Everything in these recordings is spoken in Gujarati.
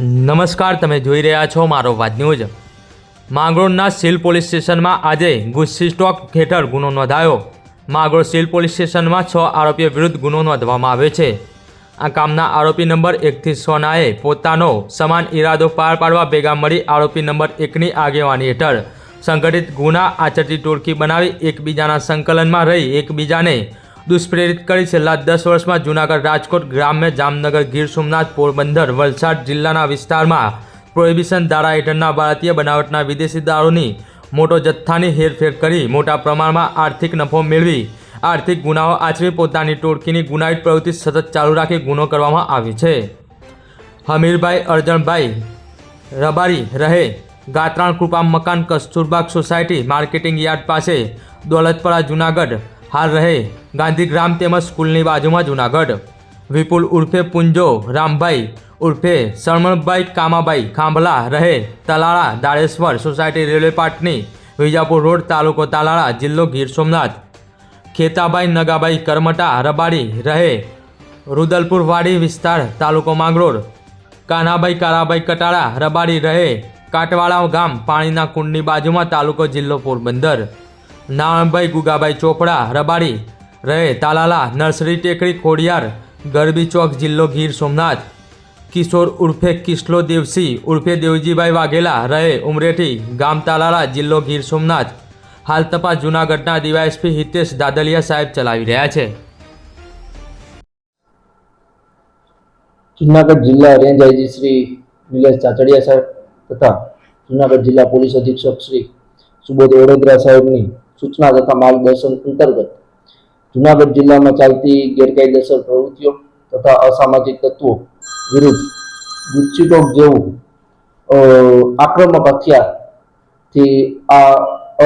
નમસ્કાર, તમે જોઈ રહ્યા છો મારો વાત ન્યૂઝ. માંગરોળના સીલ પોલીસ સ્ટેશનમાં આજે ગુસ્સી સ્ટોક હેઠળ ગુનો નોંધાયો. માંગરોળ સીલ પોલીસ સ્ટેશનમાં છ આરોપીઓ વિરુદ્ધ ગુનો નોંધવામાં આવ્યો છે. આ કામના આરોપી નંબર એકથી સોનાએ પોતાનો સમાન ઈરાદો પાર પાડવા ભેગા મળી આરોપી નંબર એકની આગેવાની હેઠળ સંગઠિત ગુના આચરતી ટોળકી બનાવી એકબીજાના સંકલનમાં રહી એકબીજાને દુષ્પ્રેરિત કરી છેલ્લા દસ વર્ષમાં જૂનાગઢ રાજકોટ ગ્રામ્ય જામનગર ગીર સોમનાથ પોરબંદર વલસાડ જિલ્લાના વિસ્તારમાં પ્રોહિબિશન ધારા હેઠળના ભારતીય બનાવટના વિદેશી દારૂની મોટો જથ્થાની હેરફેર કરી મોટા પ્રમાણમાં આર્થિક નફો મેળવી. આર્થિક ગુનાઓ આચરી પોતાની ટોળકીની ગુનાહિત પ્રવૃત્તિ સતત ચાલુ રાખી ગુનો કરવામાં આવી છે. હમીરભાઈ અરજણભાઈ રબારી રહે ગાત્રાણ કૃપા મકાન કસ્તુરબાગ સોસાયટી માર્કેટિંગ યાર્ડ પાસે દોલતપરા જુનાગઢ હાલ રહે ગાંધીગ્રામ તેમજ સ્કૂલની બાજુમાં જુનાગઢ. વિપુલ ઉર્ફે પુંજો, રામભાઈ ઉર્ફે શરમણભાઈ કામાભાઈ ખાંભલા રહે તલાળા દાળેશ્વર સોસાયટી રેલવે પાટની, વિજાપુર રોડ તાલુકો તાલાળા જિલ્લો ગીર સોમનાથ. ખેતાભાઈ નગાભાઈ કરમટા, રબાડી રહે રુદલપુર વાડી વિસ્તાર તાલુકો માંગરોળ. કાનાભાઈ, કારાભાઈ કટાળા, રબાડી રહે કાટવાળા ગામ પાણીના કુંડની બાજુમાં તાલુકો જિલ્લો પોરબંદર. નારણભાઈ ગુગાભાઈ ચોપડા, રબાડી રહે તાલાલા, નર્સરી ટેકરી, ખોડિયાર, ગરબી ચોક, જિલ્લો ગીર સોમનાથ, કિશોર ઉર્ફે કિસ્લો દેવસી, ઉર્ફે દેવજીભાઈ વાઘેલા રહે ઉમરેઠી, ગામ તાલાલા, જિલ્લો ગીર સોમનાથ. હાલ તપાસ જૂનાગઢના ડીવાયએસપી હિતેશ દાદલિયા સાહેબ ચલાવી રહ્યા છે. જુનાગઢ જિલ્લા રેન્જ આઈજી શ્રી નિલેશ ચાચડિયા સાહેબ તથા જુનાગઢ જિલ્લા પોલીસ અધિક્ષક શ્રી સુબોધ વડોદરા સાહેબની સૂચના તથા માર્ગદર્શન અંતર્ગત જુનાગઢ જિલ્લામાં ચાલતી ગેરકાયદેસર પ્રવૃત્તિઓ તથા અસામાજિક તત્વો વિરુદ્ધ ગુચ્છીટોક જેવું આક્રમક હથિયારથી આ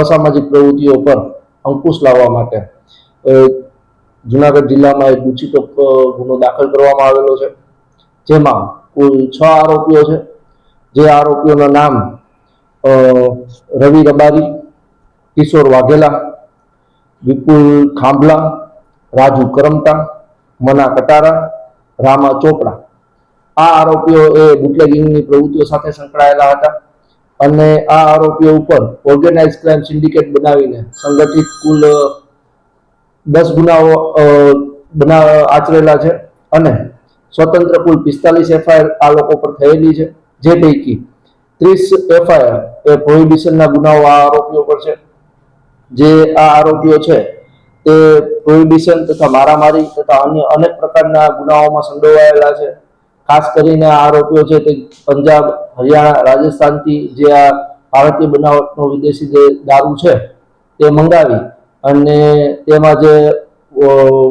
અસામાજિક પ્રવૃત્તિઓ પર અંકુશ લાવવા માટે જુનાગઢ જિલ્લામાં એક ગુચ્છીટોક ગુનો દાખલ કરવામાં આવેલો છે. જેમાં કુલ છ આરોપીઓ છે. જે આરોપીઓના નામ રવિ રબારી કિશોર વાઘેલા, વિપુલ ખાંભલા, રાજુ કરમટા, મના કટારા, રામા ચોપડા. આ આરોપીઓ એ બુટલેગિંગની પ્રવૃત્તિઓ સાથે સંકળાયેલા હતા અને આ આરોપીઓ ઉપર ઓર્ગેનાઇઝ ક્રાઇમ સિન્ડિકેટ બનાવીને સંગઠિત કુલ દસ ગુનાઓ બના, આચરેલા છે અને સ્વતંત્ર કુલ પિસ્તાલીસ એફઆઈઆર આ લોકો પર થયેલી છે, જે પૈકી ત્રીસ એફઆઈઆર એ પ્રોહિબિશનના ગુનાઓ આ આરોપીઓ પર છે. જે આ આરોપીઓ છે તે પ્રોહિબિશન તથા મારામારી તથા અન્ય અનેક પ્રકારના ગુનાઓમાં સંડોવાયેલા છે. ખાસ કરીને આ આરોપીઓ છે તે પંજાબ, હરિયાણા, રાજસ્થાનથી જે આ ભારતીય બનાવટનો વિદેશી જે દારૂ છે, તે મંગાવી અને તેમાં જે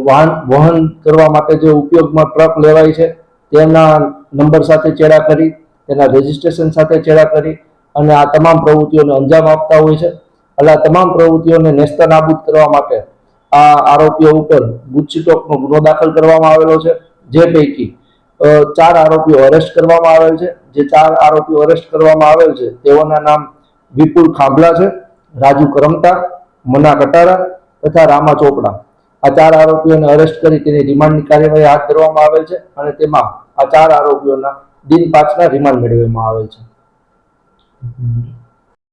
વાહન, વહન કરવા માટે જે ઉપયોગમાં ટ્રક લેવાય છે, તેના નંબર સાથે ચેડા કરી, તેના રજિસ્ટ્રેશન સાથે ચેડા કરી અને આ તમામ પ્રવૃત્તિઓને અંજામ આપતા હોય છે. એટલે તમામ પ્રવૃત્તિઓને નેસ્તનાબૂદ કરવા માટે આ આરોપીઓ ઉપર ગુચ્છીટોકનો ગુનો દાખલ કરવામાં આવેલો છે, જે પૈકી ચાર આરોપીઓ અરેસ્ટ કરવામાં આવેલ છે. જે ચાર આરોપીઓ અરેસ્ટ કરવામાં આવેલ છે, તેઓના નામ વિપુલ ખાંભલા છે, રાજુ કરમતા મના કટારા તથા રામા ચોપડા. આ ચાર આરોપીઓને અરેસ્ટ કરી તેની રિમાન્ડની કાર્યવાહી હાથ ધરવામાં આવેલ છે અને તેમાં આ ચાર આરોપીઓના દિન પાંચના રિમાન્ડ મેળવવામાં આવેલ છે.